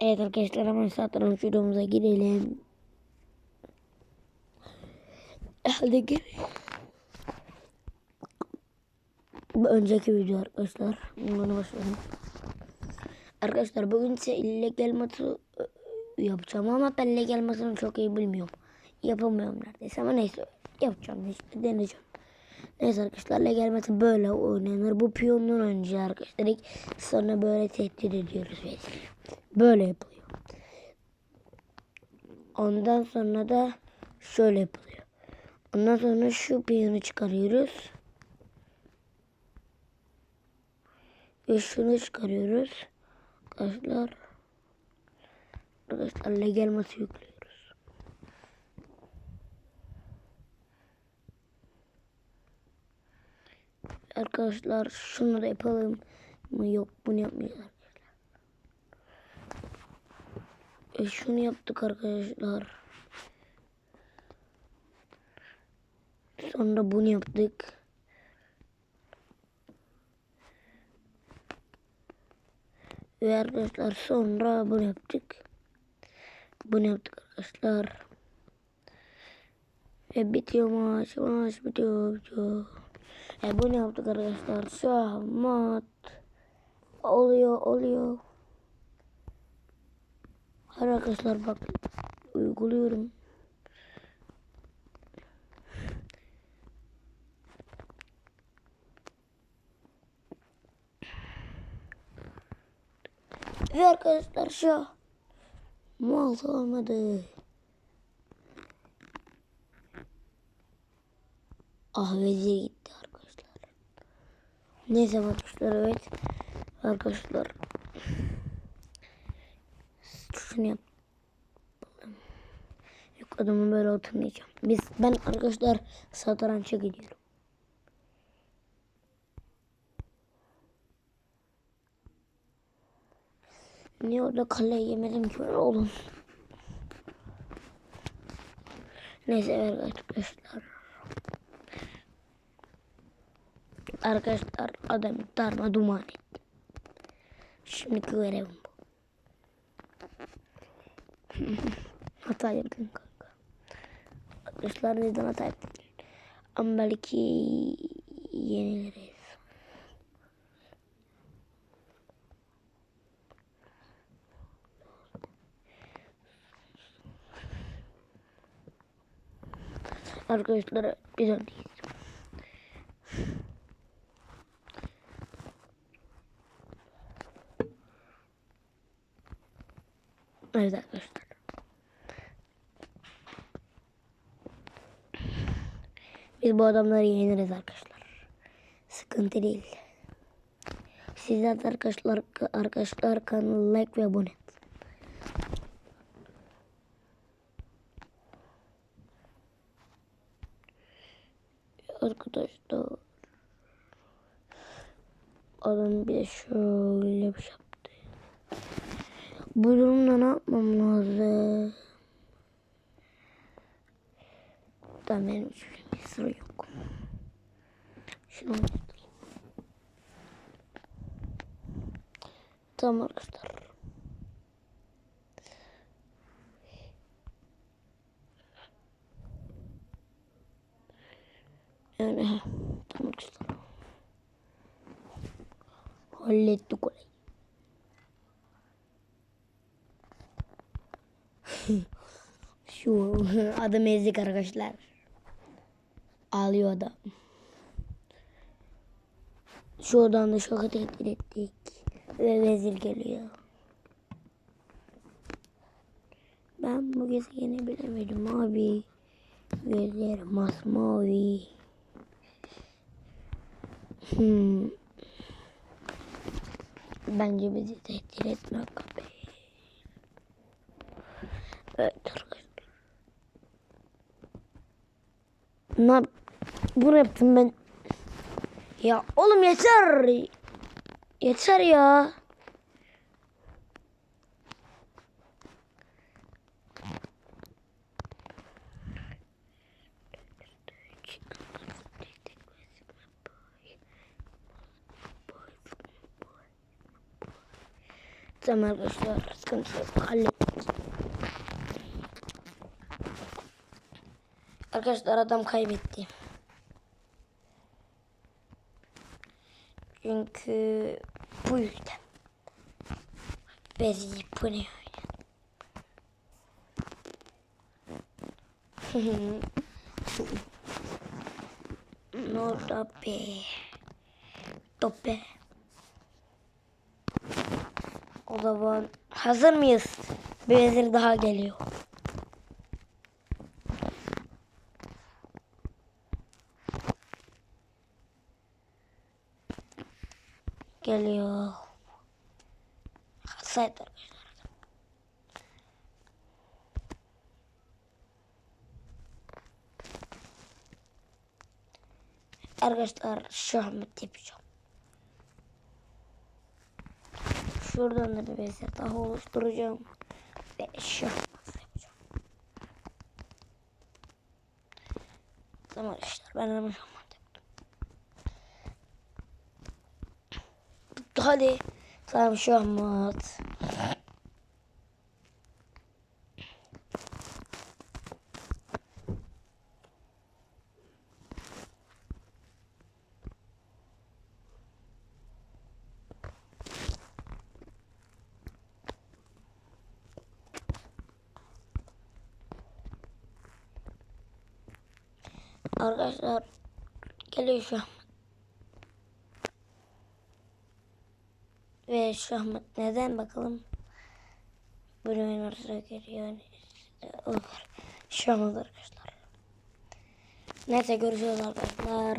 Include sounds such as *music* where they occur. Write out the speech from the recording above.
Evet arkadaşlar hemen satranç videomuza girelim. Hadi gir. Önceki video arkadaşlar. Bunu başlayalım. Arkadaşlar bugün size illegal matı e, yapacağım ama ben illegal matını çok iyi bilmiyorum. Yapamıyorum neredeyse ama neyse yapacağım işte deneyeceğim. Neyse arkadaşlar legal matı böyle oynanır. Bu piyondan önce arkadaşlar ilk sonra böyle tehdit ediyoruz. Böyle yapılıyor. Ondan sonra da şöyle yapılıyor. Ondan sonra şu piyonu çıkarıyoruz. Ve şunu çıkarıyoruz. Arkadaşlar. Arkadaşlar legal matı yüklüyoruz. Arkadaşlar şunu da yapalım mı? Yok bunu yapmayacağız arkadaşlar. E şunu yaptık arkadaşlar. Sonra bunu yaptık. Ve arkadaşlar sonra bunu yaptık. Bunu yaptık arkadaşlar. Ve bitiyor maç. Maç bitiyor. bitiyor. E bunu yaptık arkadaşlar. Şahmat. Oluyor oluyor. Arkadaşlar bak. Uyguluyorum. Ve arkadaşlar şu mal olmadı. Ah vezir gitti arkadaşlar. Neyse arkadaşlar evet. Arkadaşlar. Şunu yapalım. Yok adamı böyle oturmayacağım. Biz ben arkadaşlar satrança gidiyorum. Niye orada kale yemedim ki ben oğlum. Neyse arkadaşlar. Arkadaşlar adamı darma duman etti. Şimdiki görevim. *laughs* hata yaptım kanka. Arkadaşlar neden hata yaptım? Ama belki yeniliriz. Arkadaşlar biz öndeyiz. Evet arkadaşlar. Biz bu adamları yeniriz arkadaşlar. Sıkıntı değil. Sizler de arkadaşlar arkadaşlar kanalı like ve abone. Arkadaşlar adam bir de şöyle bir şey yaptı. Bu durumda ne yapmam lazım? Tamam benim sıra yok. Şunu. Tamam arkadaşlar. Yani tamam arkadaşlar. Hallettik olayı. *laughs* Şu *laughs* adam ezdik arkadaşlar. Ağlıyor adam. Şu odan da şoka tehdit ettik. Ve vezir geliyor. Ben bu gezegeni bilemedim abi. Gözleri masmavi. Hmm. Bence bizi tehdit etme abi. Evet arkadaşlar. Ne Bunu yaptım ben. Ya oğlum yeter. Yeter ya. Tamam arkadaşlar sıkıntı yok. Hallettik. Arkadaşlar adam kaybetti. Çünkü bu yüzden. Bezi bu *laughs* ne öyle? oldu be? Tope. O zaman hazır mıyız? Bir daha geliyor. Geliyor. Sayt arkadaşlar. Arkadaşlar şahmet yapacağım. Şuradan da bir vezir daha oluşturacağım. Ve şahmat yapacağım. Tamam arkadaşlar ben hemen hadi. Tamam şahmat. Arkadaşlar geliyor şu an. Ve şahmat neden bakalım. Bölümün arasına geliyor. Şahmat arkadaşlar. Neyse görüşürüz arkadaşlar.